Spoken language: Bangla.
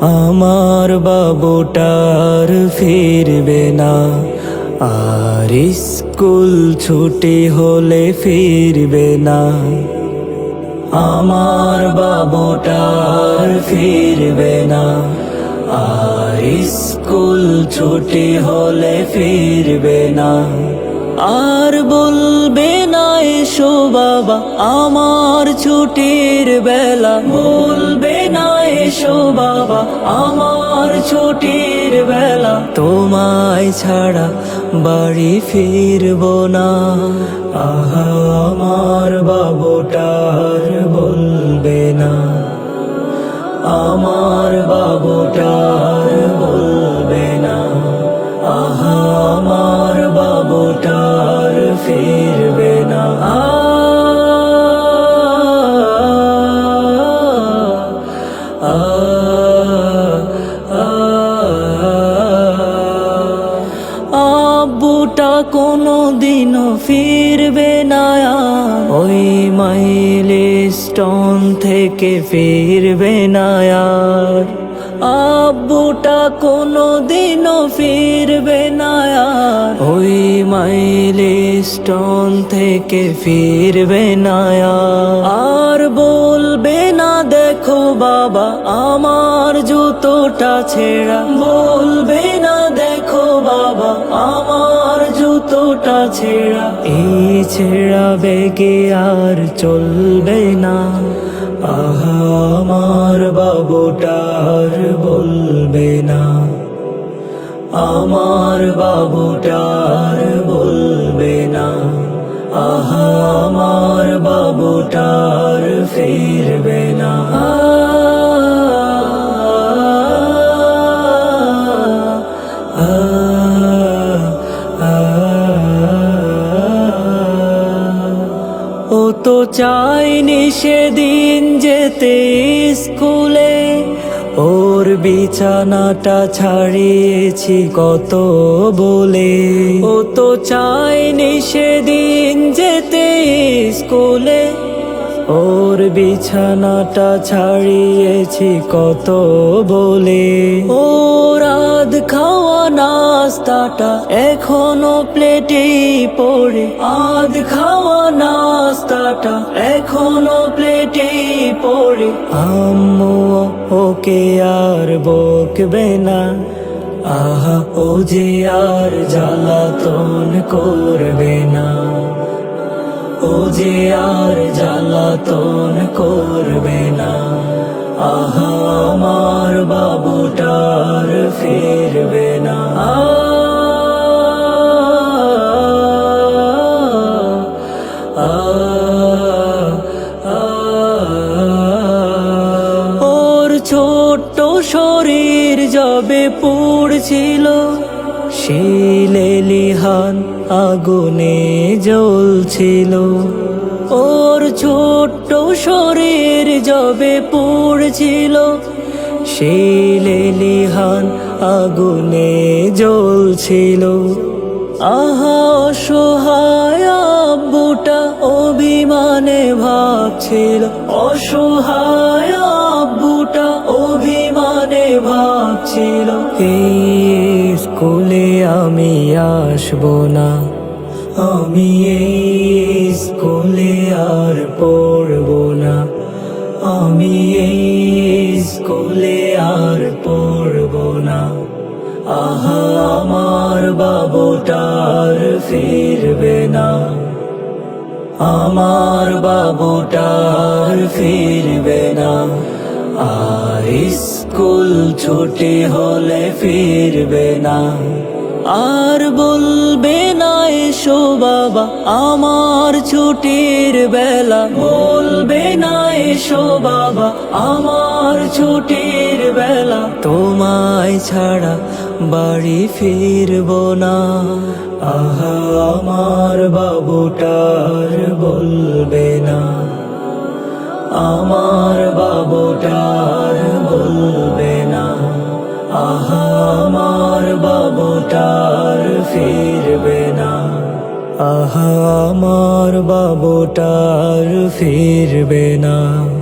আমার বাবুটার ফিরবে না। আর স্কুল ছুটি হলে ফিরবে না। আমার বাবুটার ফিরবে না। আর স্কুল ছুটি হলে ফিরবে না। আর বলবে এসো বাবা, আমার ছুটির বেলা। বলবে না এসো বাবা, আমার ছুটির বেলা। তোমায় ছাড়া বাড়ি ফিরব না। আহা, আমার বাবুটার বলবে না। আমার বাবুটার বলবে না। আহা, আমার বাবুটার ফিরবে ওই মাইলে স্টোন থেকে ফিরবে না আব্বুটা কোনো দিনও ফিরবে না। ওই মাইলে স্টোন থেকে ফিরবে না। আর বলবে না, দেখো বাবা, আমার জুতোটা ছেঁড়া বলবে না, দেখো বাবা, আমার জুতোটা ছেঁড়া, এই ছেঁড়া বেগে আর চলবে না। আহা, আমার বাবুটার বলবে না। আমার বাবুটার বলবে না। আহা, আমার বাবুটার ফিরবে না। চাইনি সেদিন যেতে স্কুলে। ওর বিছানাটা ছাড়িয়েছি কত বলে। ও তো চাইনি সেদিন যেতে স্কুলে। ওর বিছানাটা ছাড়িয়েছি কত বলে। ও রাত খাওয়া নাস্তাটা এখনও প্লেটে পড়ে। আধ খাওয়া নাস্তাটা এখনও প্লেটে পড়ে। আম্মু ওকে আর বকবে না। আহা, ও যে আর জ্বালাতন করবে না। ও যে আর জ্বালাতন করবে না, আহা, আমার বাবুটার ফিরবে না। ওর ছোট্ট শরীর যবে পুড়ছিল শিলেলিহান আগুনে জ্বলছিল। ওর ছোট্ট শরীর যবে পুড়ছিল। শিলেলিহান আগুনে জ্বলছিল। আহা, অসহায় আব্বুটা অভিমানে ভাবছিল। অসহায় আব্বুটা অভিমানে ভাবছিল। এই আসব না। আমি এই স্কুলে আর পড়ব না। আমি এই স্কুলে আর পড়ব না। আহা, আমার বাবুটার ফিরবে না। আমার বাবুটার ফিরবে না। আর স্কুল ছুটি হলে ফিরবে না। আর বলবে না এসো বাবা, আমার ছুটির বেলা। বলবে না এসো বাবা, আমার ছুটির বেলা। তোমায় ছাড়া বাড়ি ফিরব না। আহা, আমার বাবুটার বলবে না। আমার বাবুটার বলবে না। আহা, আমার বাবুটার ফিরবে না। আহা আমার বাবুটার ফিরবে না।